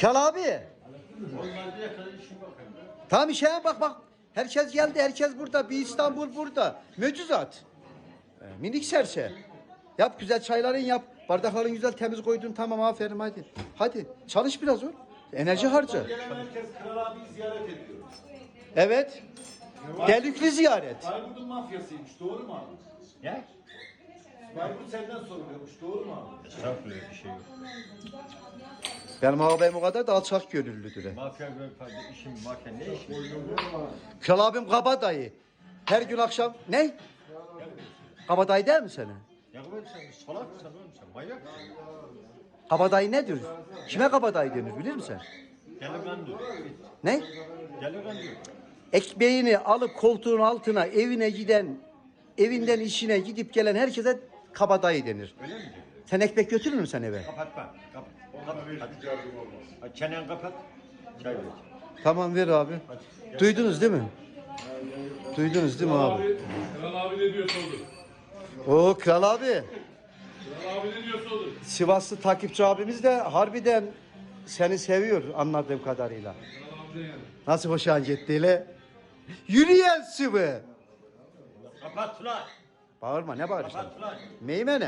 Kral abi. Tamam işe bak bak. Herkes geldi, herkes burada. Bir İstanbul burada. Möcüzat. Ee, minik serçe. Yap güzel çayların yap. Bardakların güzel temiz koydun. Tamam aferin hadi. Hadi çalış biraz oğlum. Enerji harca. Gelen herkes Kral abiyi ziyaret ediyor. Evet. Delikli ziyaret. Bayburt'un mafyasıymış. Doğru mu abi? Ya? Bayburt senden soruluyormuş. Doğru mu abi? Estağfurullah bir şey yok. Benim ağabeyim o kadar da alçak gönüllüdür. he. Mafya böyle işim mafya ne işim? Kral abim kabadayı. Her gün akşam ne? Kabadayı değil mi sana? Ya oğlum sen salak mısın oğlum sen manyak mısın? Kabadayı nedir? Kime kabadayı denir bilir misin? Delikanlı. Ne? Delikanlı. Ekmeğini alıp koltuğun altına evine giden, evinden işine gidip gelen herkese kabadayı denir. Öyle mi diyor? Sen ekmek götürür müsün eve? Kapatma. Kap kapat. Hadi. Hadi çenen kapat. Çay ver. Tamam ver abi. Duydunuz değil mi? Duydunuz değil mi abi? Abi, Kral abi ne diyorsa olur. Oo kral abi. Kral abi ne diyorsa olur. Sivaslı takipçi abimiz de harbiden seni seviyor anladığım kadarıyla. Kral abi de yani. Nasıl hoşan gittiğiyle? Yürüyen sıvı. Kapat lan. Bağırma ne bağırıyorsun? Kapat lan. Meymene.